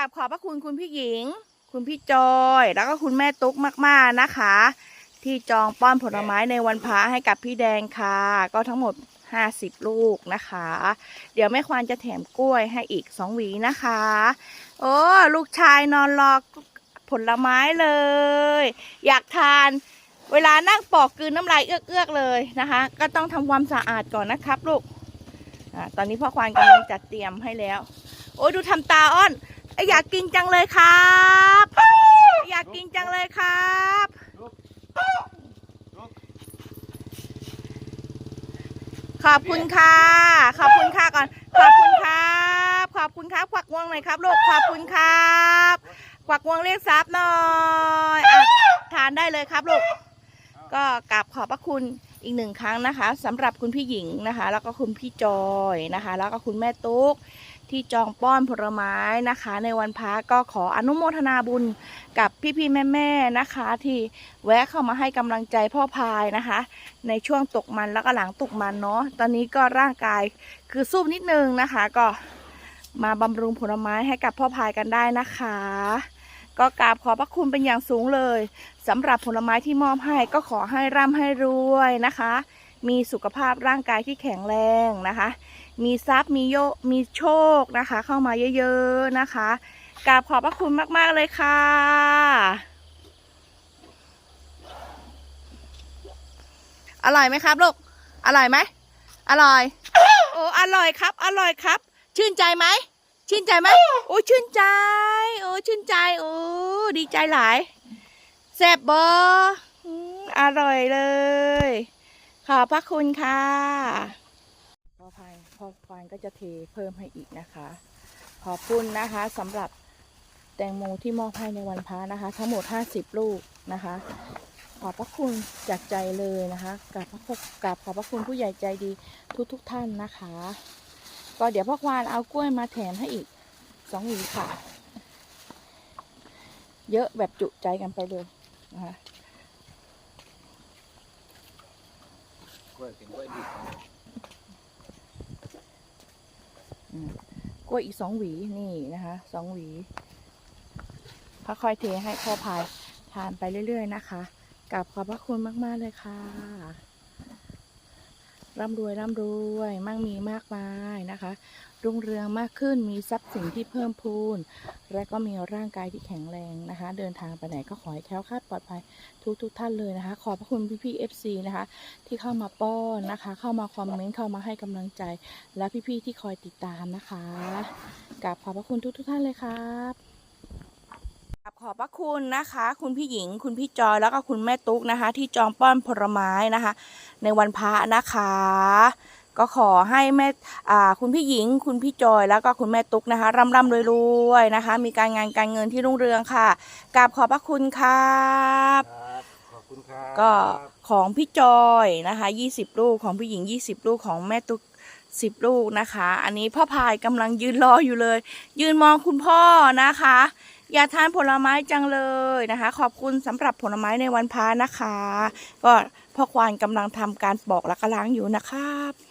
ราบขอบพระคุณคุณพี่หญิง คุณพี่จอย แล้วก็คุณแม่ตุ๊กมาก ๆนะคะ ที่จองป้อนผลไม้ในวันพระให้กับพี่แดงค่ะ ก็ทั้งหมด 50 ลูกนะคะ เดี๋ยวแม่ควานจะแถมกล้วยให้อีก2หวีนะคะ โอ้ลูกชายนอนรอผลไม้เลย อยากทานเวลานั่งปอกกืนน้ำลายเอื้อกๆเลยนะคะ ก็ต้องทำความสะอาดก่อนนะครับลูกอาตอนนี้พ่อควานกำลังจัดเตรียมให้แล้ว โอ้ดูทำตาอ้อน อยากกินจังเลยครับ อยากกินจังเลยครับขอบคุณค่ะ ขอบคุณค่ะก่อน ขอบคุณครับ ขอบคุณครับควักวงหน่อยครับลูก ขอบคุณครับควักวงเรียกซับหน่อยอทานได้เลยครับลูก ก็กราบขอบพระคุณ อีกหนึ่งครั้งนะคะสำหรับคุณพี่หญิงนะคะ แล้วก็คุณพี่จอยนะคะ แล้วก็คุณแม่ตุ๊กที่จองป้อนผลไม้นะคะ ในวันพระก็ขออนุโมทนาบุญกับพี่ๆแม่ๆนะคะ ที่แวะเข้ามาให้กำลังใจพ่อพายนะคะ ในช่วงตกมันแล้วก็หลังตกมันเนาะตอนนี้ก็ร่างกายคือสู้นิดนึงนะคะ ก็มาบำรุงผลไม้ให้กับพ่อพายกันได้นะคะ ก็กราบขอบพระคุณเป็นอย่างสูงเลยสำหรับผลไม้ที่มอบให้ก็ขอให้ร่ำให้รวยนะคะ มีสุขภาพร่างกายที่แข็งแรงนะคะ มีทรัพย์มีโยมีโชคนะคะ เข้ามาเยอะๆนะคะกราบขอบพระคุณมากๆเลยค่ะ อร่อยไหมครับลูก อร่อยไหม อร่อย โอ้ อร่อยครับ อร่อยครับ ชื่นใจไหม ชื่นใจไหมโอ้ชื่นใจ โอ้ชื่นใจ โอ้ดีใจหลายแซ่บบออร่อยเลย ขอบพระคุณค่ะพอพายพอควานก็จะเทเพิ่มให้อีกนะคะ ขอบคุณนะคะสำหรับแตงโมที่มอบให้ในวันพระนะคะ ทั้งหมด 50 ลูกนะคะ ขอบพระคุณจากใจเลยนะคะกราบพระกราบขอบพระคุณผู้ใหญ่ใจดีทุกทุกท่านนะคะ ก็เดี๋ยวพ่อควานเอากล้วยมาแถมให้อีกสองหวีค่ะ เยอะแบบจุใจกันไปเลยนะคะกล้วยเป็นกล้วยดิบกล้วยอีกสองหวีนี่นะคะสองหวีค่อยๆเทให้พ่อพายทานไปเรื่อย ๆ นะคะกราบขอบพระคุณมาก ๆ เลยค่ะ ร่ำรวยร่ำรวยมั่งมีมากมายนะคะ รุ่งเรืองมากขึ้นมีทรัพย์สินที่เพิ่มพูน และก็มีร่างกายที่แข็งแรงนะคะ เดินทางไปไหนก็ขอให้แคล้วคลาดปลอดภัยทุกทุกท่านเลยนะคะ ขอบพระคุณพี่ๆ FC นะคะ ที่เข้ามาป้อนนะคะ เข้ามาคอมเมนต์เข้ามาให้กำลังใจ และพี่ๆที่คอยติดตามนะคะกราบขอบพระคุณทุกทุกท่านเลยครับ ขอบพระคุณนะคะ คุณพี่หญิง คุณพี่จอยแล้วก็คุณแม่ตุ๊กนะคะ ที่จองป้อนผลไม้นะคะ ในวันพระนะคะ ก็ขอให้แม่อ่าคุณพี่หญิง คุณพี่จอยแล้วก็คุณแม่ตุ๊กนะคะร่ำร่ำรวยรวยๆนะคะ มีการงานการเงินที่รุ่งเรืองค่ะกราบขอบพระคุณครับครับขอบคุณครับก็ของพี่จอยนะคะ 20 ลูกของพี่หญิง 20 ลูกของแม่ตุ๊ก สิบลูกนะคะ อันนี้พ่อพายกำลังยืนรออยู่เลย ยืนมองคุณพ่อนะคะ อยากทานผลไม้จังเลยนะคะ ขอบคุณสำหรับผลไม้ในวันพานะคะ ก็พ่อควานกำลังทำการปอกและก็ล้างอยู่นะครับ